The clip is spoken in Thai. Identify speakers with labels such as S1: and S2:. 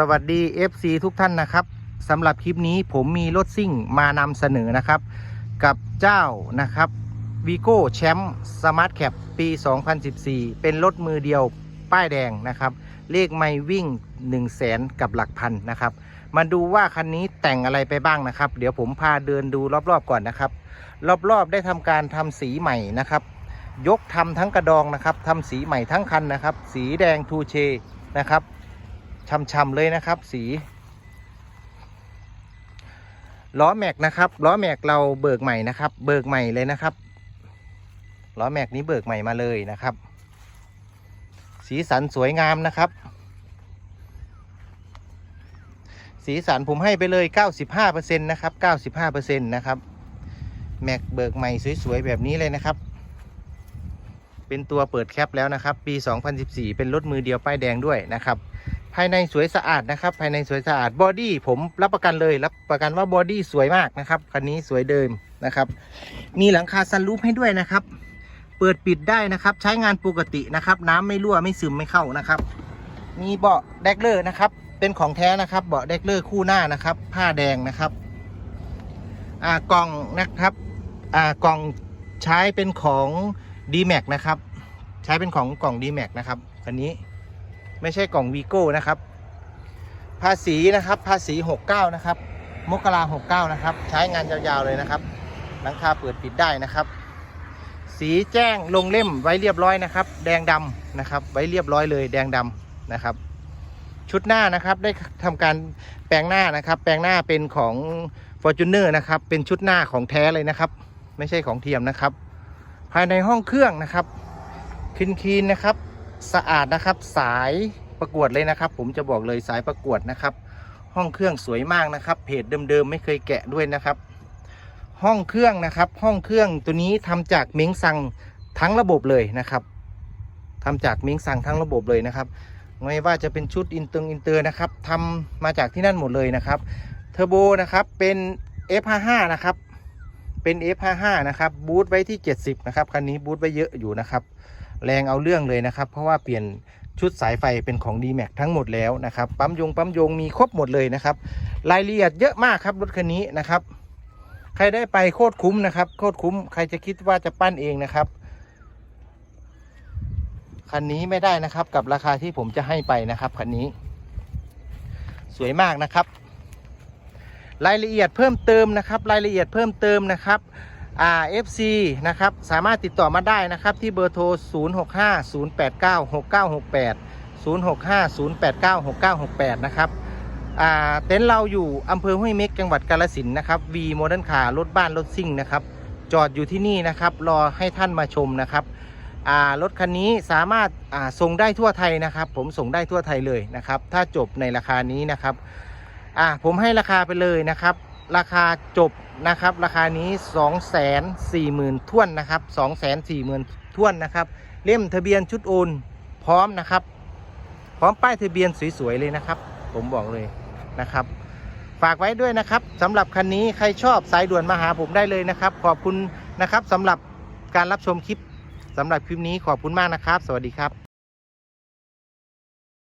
S1: สวัสดี FC ทุกท่านนะครับสำหรับคลิปนี้ผมมีรถซิ่งมานำเสนอนะครับ กับเจ้านะครับวีโก้แชมป์สมาร์ทแคปปี 2014 เป็นรถมือเดียวป้ายแดงนะครับ เลขไม่วิ่ง 1 0 0 0 0แสนกับหลักพันนะครับ มาดูว่าคันนี้แต่งอะไรไปบ้างนะครับ เดี๋ยวผมพาเดินดูรอบๆก่อนนะครับ รอบๆได้ทำการทำสีใหม่นะครับ ยกทำทั้งกระดองนะครับทำสีใหม่ทั้งคันนะครับ สีแดงทูเชนะครับ ช่ำๆเลยนะครับ สี ล้อแม็กนะครับ ล้อแม็กเราเบิกใหม่นะครับ เบิกใหม่เลยนะครับ ล้อแม็กนี้เบิกใหม่มาเลยนะครับ สีสันสวยงามนะครับ สีสันผมให้ไปเลย 95%นะครับ 95%นะครับแม็กเบิกใหม่สวยๆแบบนี้เลยนะครับ เป็นตัวเปิดแคปแล้วนะครับ ปี 2014 เป็นรถมือเดียวป้ายแดงด้วยนะครับ ภายในสวยสะอาดนะครับ ภายในสวยสะอาดบอดี้ผมรับประกันเลย รับประกันว่าบอดี้สวยมากนะครับคันนี้สวยเดิมนะครับ มีหลังคาซันรูฟให้ด้วยนะครับ เปิดปิดได้นะครับ ใช้งานปกตินะครับ น้ำไม่รั่วไม่ซึมไม่เข้านะครับ มีเบาะแดกเลอร์นะครับ เป็นของแท้นะครับ เบาะแดกเลอร์คู่หน้านะครับ ผ้าแดงนะครับอ่ากล่องนะครับอ่ากล่องใช้เป็นของ d m a x นะครับ ใช้เป็นของกล่อง d m a x นะครับอันนี้ ไม่ใช่กล่องวีโก้นะครับ ภาษีนะครับ ภาษี 69 นะครับ มกรา69นะครับ ใช้งานยาวๆเลยนะครับ หลังคาเปิดปิดได้นะครับ สีแจ้งลงเล่มไว้เรียบร้อยนะครับ แดงดำนะครับ ไว้เรียบร้อยเลย แดงดำนะครับ ชุดหน้านะครับได้ทำการแปลงหน้านะครับ แปลงหน้าเป็นของ Fortuner นะครับ เป็นชุดหน้าของแท้เลยนะครับ ไม่ใช่ของเทียมนะครับ ภายในห้องเครื่องนะครับคลีนคีนนะครับ สะอาดนะครับ สายประกวดเลยนะครับ ผมจะบอกเลยสายประกวดนะครับ ห้องเครื่องสวยมากนะครับ เพจเดิมๆไม่เคยแกะด้วยนะครับ ห้องเครื่องนะครับ ห้องเครื่องตัวนี้ทำจากเม้งซังทั้งระบบเลยนะครับทำจากเม้งซังทั้งระบบเลยนะครับไม่ว่าจะเป็นชุดอินเตอร์อินเตอร์นะครับทำมาจากที่นั่นหมดเลยนะครับเทอร์โบนะครับเป็น F55 นะครับเป็น F55 นะครับบูทไว้ที่ 70 นะครับคันนี้บูทไว้เยอะอยู่นะครับ แรงเอาเรื่องเลยนะครับ เพราะว่าเปลี่ยนชุดสายไฟเป็นของ d m a x ทั้งหมดแล้วนะครับปั๊มยงปั๊มยงมีครบหมดเลยนะครับรายละเอียดเยอะมากครับรถคันนี้นะครับ ใครได้ไปโคตรคุ้มนะครับโคตรคุ้มใครจะคิดว่าจะปั้นเองนะครับคันนี้ไม่ได้นะครับกับราคาที่ผมจะให้ไปนะครับคันนี้ สวยมากนะครับ รายละเอียดเพิ่มเติมนะครับ รายละเอียดเพิ่มเติมนะครับ RFC นะครับ สามารถติดต่อมาได้นะครับ ที่เบอร์โทร 0650896968 0650896968 นะครับอาเต็นท์เราอยู่อำเภอห้วยเม็กจังหวัดกาฬสินนะครับ V Modern Car รถบ้านรถซิ่งนะครับ จอดอยู่ที่นี่นะครับ รอให้ท่านมาชมนะครับอารถคันนี้สามารถอาส่งได้ทั่วไทยนะครับ ผมส่งได้ทั่วไทยเลยนะครับ ถ้าจบในราคานี้นะครับอาผมให้ราคาไปเลยนะครับ ราคาจบนะครับ ราคานี้ 2 4 0 0 0 0ท่วนนะครับ 2 4 0 0 0 0ท่วนนะครับ เล่มทะเบียนชุดโอนพร้อมนะครับ พร้อมป้ายทะเบียนสวยๆเลยนะครับ ผมบอกเลยนะครับ ฝากไว้ด้วยนะครับสำหรับคันนี้ใครชอบสายด่วนมาหาผมได้เลยนะครับ ขอบคุณนะครับสำหรับการรับชมคลิปสำหรับคลิปนี้ขอบคุณมากนะครับ สวัสดีครับ